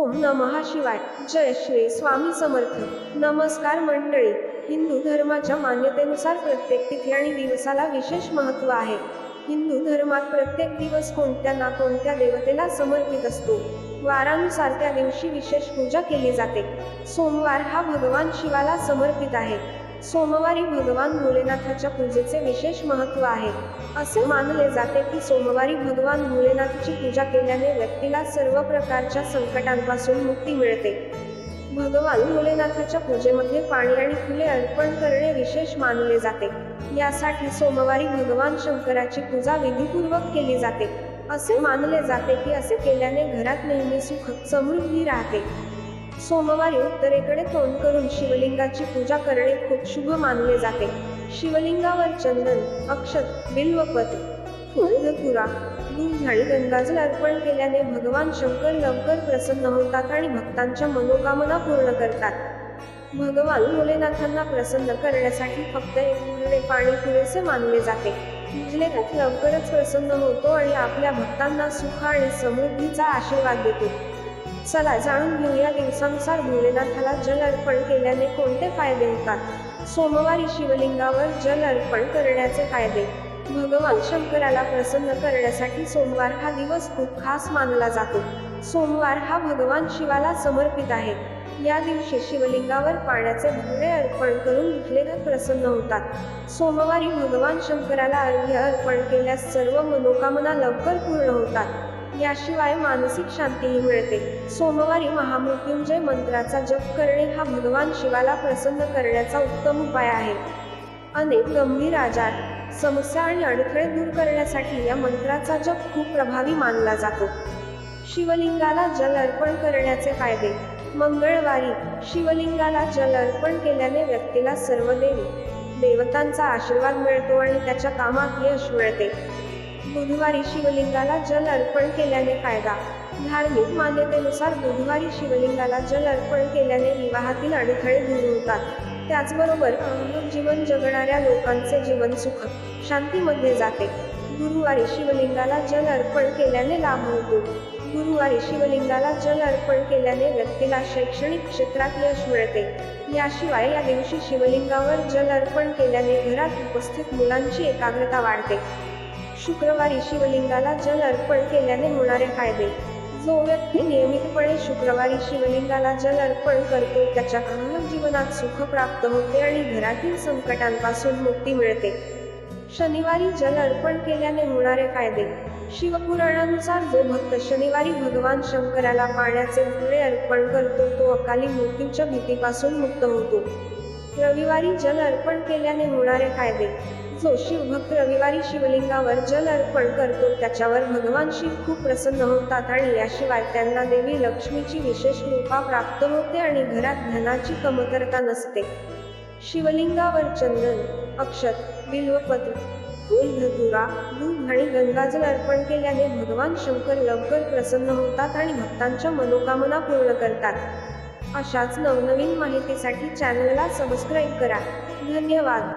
ओम नमः शिवाय जय श्री स्वामी समर्थ. नमस्कार मंडळी. हिंदू धर्माच्या मान्यतेनुसार प्रत्येक तिथी आणि दिवसाला विशेष महत्त्व आहे. हिंदू धर्मात प्रत्येक दिवस कोणत्या ना कोणत्या देवतेला समर्पित असतो. वारानुसार त्या दिवशी विशेष पूजा केली जाते. सोमवार हा भगवान शिवाला समर्पित आहे. सोमवारी भगवान भोलेनाथाच्या पूजेचे विशेष महत्त्व आहे. असे मानले जाते की सोमवारी भगवान भोलेनाथची पूजा केल्याने व्यक्तीला सर्व प्रकारच्या संकटांपासून मुक्ती मिळते. भगवान भोलेनाथाच्या पूजेमध्ये पाणी आणि फुले अर्पण करणे विशेष मानले जाते. यासाठी सोमवारी भगवान शंकराची पूजा विधीपूर्वक केली जाते. असे मानले जाते की असे केल्याने घरात नेहमी सुख समृद्धी राहते. सोमवारी उत्तरेकडे तोंड करून शिवलिंगाची पूजा करणे खूप शुभ मानले जाते. शिवलिंगावर चंदन अक्षत बिल्वपत फुल धतुरा दूध आणि गंगाजल अर्पण केल्याने भगवान शंकर लवकर प्रसन्न होतात आणि भक्तांच्या मनोकामना पूर्ण करतात. भगवान भोलेनाथांना प्रसन्न करण्यासाठी फक्त एक मुरडे पाणी पुरेसे मानले जाते. भोलेनाथ लवकरच प्रसन्न होतो आणि आपल्या भक्तांना सुख आणि समृद्धीचा आशीर्वाद देतो. चला जाणून घेऊया दिवसानुसार भोलेनाथाला जल अर्पण केल्याने कोणते फायदे होतात? सोमवारी शिवलिंगावर जल अर्पण करण्याचे फायदे. भगवान शंकराला प्रसन्न करण्यासाठी सोमवार हा दिवस खूप खास मानला जातो. सोमवार हा भगवान शिवाला समर्पित आहे. या दिवशी शिवलिंगावर पाण्याचे भुळे अर्पण करून भोलेनाथ प्रसन्न होतात. सोमवारी भगवान शंकराला अर्घ्य अर्पण केल्यास सर्व मनोकामना लवकर पूर्ण होतात. याशिवाय मानसिक शांतीही मिळते. सोमवारी महामृत्युंजय मंत्राचा जप करणे हा भगवान शिवाला प्रसन्न करण्याचा उत्तम उपाय आहे. अनेक गंभीर आजार समस्या आणि अडथळे दूर करण्यासाठी या मंत्राचा जप खूप प्रभावी मानला जातो. शिवलिंगाला जल अर्पण करण्याचे फायदे. मंगळवारी शिवलिंगाला जल अर्पण केल्याने व्यक्तीला सर्व देवी देवतांचा आशीर्वाद मिळतो आणि त्याच्या कामात यश मिळते. बुधवारी शिवलिंगाला जल अर्पण केल्याने फायदा. धार्मिक मान्यतेनुसार बुधवारी शिवलिंगाला जल अर्पण केल्याने विवाहातील अडथळे दूर होतात. त्याचबरोबर जीवन जगणाऱ्या लोकांचे जीवन सुख शांतीमध्ये जाते. गुरुवारी शिवलिंगाला जल अर्पण केल्याने लाभ होतो. गुरुवारी शिवलिंगाला जल अर्पण केल्याने व्यक्तीला शैक्षणिक क्षेत्रात यश मिळते. याशिवाय या दिवशी शिवलिंगावर जल अर्पण केल्याने घरात उपस्थित मुलांची एकाग्रता वाढते. शुक्रवारी शिवलिंगाला जल अर्पण केल्याने होणारे फायदे. जो व्यक्ती नियमितपणे शुक्रवारी शिवलिंगाला जल अर्पण करतो त्याच्या अंग जीवनात सुख प्राप्त होते आणि घरातील संकटांपासून मुक्ती मिळते. शनिवारी जल अर्पण केल्याने होणारे फायदे. शिवपुराणानुसार जो भक्त शनिवारी भगवान शंकराला पाण्याचे फुले अर्पण करतो तो अकाली मृत्यूच्या भीतीपासून मुक्त होतो. रविवारी जल अर्पण केल्याने होणारे फायदे. जो शिवभक्त रविवारी शिवलिंगावर जल अर्पण करतो त्याच्यावर भगवान शिव खूप प्रसन्न होतात आणि याशिवाय त्यांना देवी लक्ष्मीची विशेष कृपा प्राप्त होते आणि घरात धनाची कमतरता नसते. शिवलिंगावर चंदन अक्षत बिल्वपत्र फुल धतुरा दूध आणि गंगाजल अर्पण केल्याने भगवान शंकर लवकर प्रसन्न होतात आणि भक्तांच्या मनोकामना पूर्ण करतात. अशाच नवनवीन माहितीसाठी चॅनलला सबस्क्राईब करा. धन्यवाद.